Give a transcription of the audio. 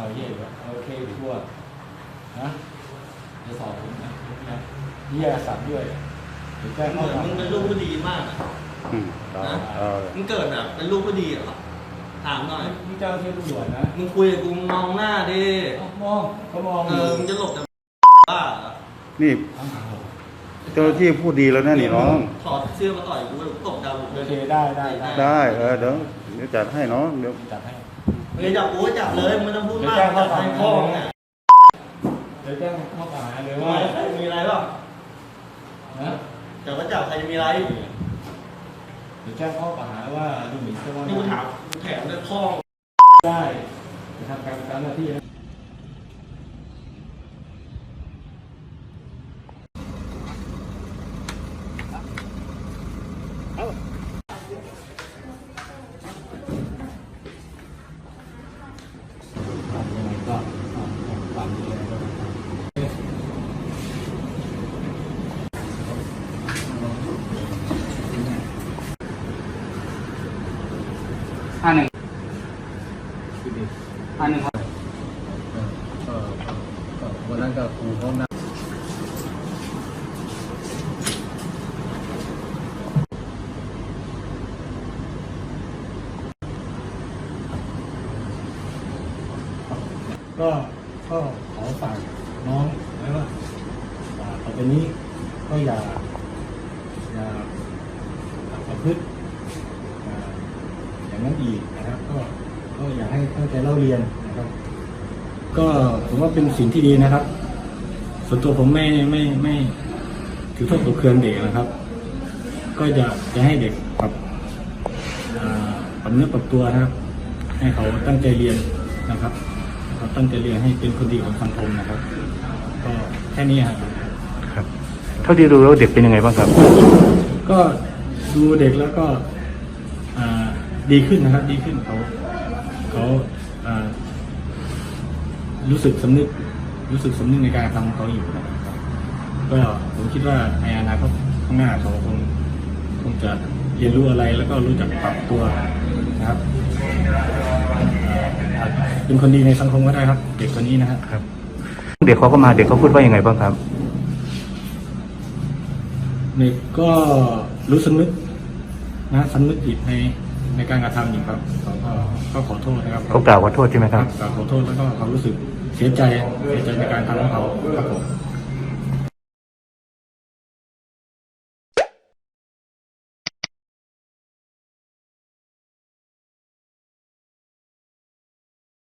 เอาเย่เหรอเอาโอเคไปทั่วนะจะสอบผมนะนะเยี่ยสัตว์ด้วยเดี๋ยวแจ้งเหข้อมือนหามึงเป็นลูกผู้ดีมากอะอืมเอาเอามึงเกิดแบบเป็นลูกผู้ดีเหรอถามหน่อย นี่เจ้าที่ตำรวจนะมึงคุยกับกูมึงมองหน้าดิเอามองเขามองเออมึงจะหลบแต่บ้าเหรอนี่เอาเอาเจ้าหน้าที่พูดดีแล้วนะนี่น้อง ถอดเสื้อมาต่อยกูตบดาวโอเคได้ได้ได้ได้เออเดี๋ยวเดี๋ยวจัดให้น้องเดี๋ยวจัดให้ มึงจะจับกูก็จับเลยมึงไม่ต้องพูดมากเดี๋ยวแจ้งข้อจับหาให้พ่อมึงเนี่ยเดี๋ยวแจ้งข้อกล่าวหาเลยทำไมว่าใครมีอะไรเปล่านะเดี๋ยวก็จับใครจะมีอะไรเดี๋ยวแจ้งข้อกล่าวหาว่าดูหมิ่นเจ้าพนักนี่กูงาถานมกูแถมด้วยพ่อได้จะทำการตามหน้าที่นะยังไห้าหนึ่งห้าหนึ่งครับก็ก็วันนั้นก็ครูพร้อมนะก็ก็ขอฝากน้องไว้ว่าอ่าต่อไปนี้ก็อย่าอย่าประพฤติอ่าอย่าง นั้นอีกนะครับ ก็ก็อยากให้ตั้งใจเล่าเรียนนะครับ ก็ผมว่าเป็นสิ่งที่ดีนะครับ ส่วนตัวผมไม่ไม่ไม่ถือโทษตัวเครืองเด็กนะครับ ก็จะจะให้เด็กปรับอ่าปรับเนื้อปรับตัวนะครับ ให้เขาตั้งใจเรียนนะครับเขาตั้งใจเรียนให้เป็นคนดีของสังคมนะครับ ก็แค่นี้ครับครับ เท่าที่ดูแล้วเด็กเป็นยังไงบ้างครับ ก็ดูเด็กแล้วก็อ่า ดีขึ้นนะครับ ดีขึ้นเขาเขาอ่ารู้สึกสำนึก รู้สึกสำนึกในการทำของเขาอยู่นะครับก็ผมคิดว่าในอนาคตข้างหน้าเขาคงคงจะเรียนรู้อะไรแล้วก็รู้จักปรับตัวนะครับอ่าอาจเป็นคนดีในสังคมก็ได้ครับ เด็กคนนี้นะครับครับเด็กเขาก็มาเด็กเขาพูดว่ายังไงบ้างครับเด็กก็รู้สำนึกนะสำนึกผิดใน ในการกระทำอยู่ครับเขาก็ก็ขอโทษนะครับเขากล่าวขอโทษใช่ไหมครับ กล่าวขอโทษแล้วก็เขารู้สึกเสียใจเสียใจในการทำของเขาครับผม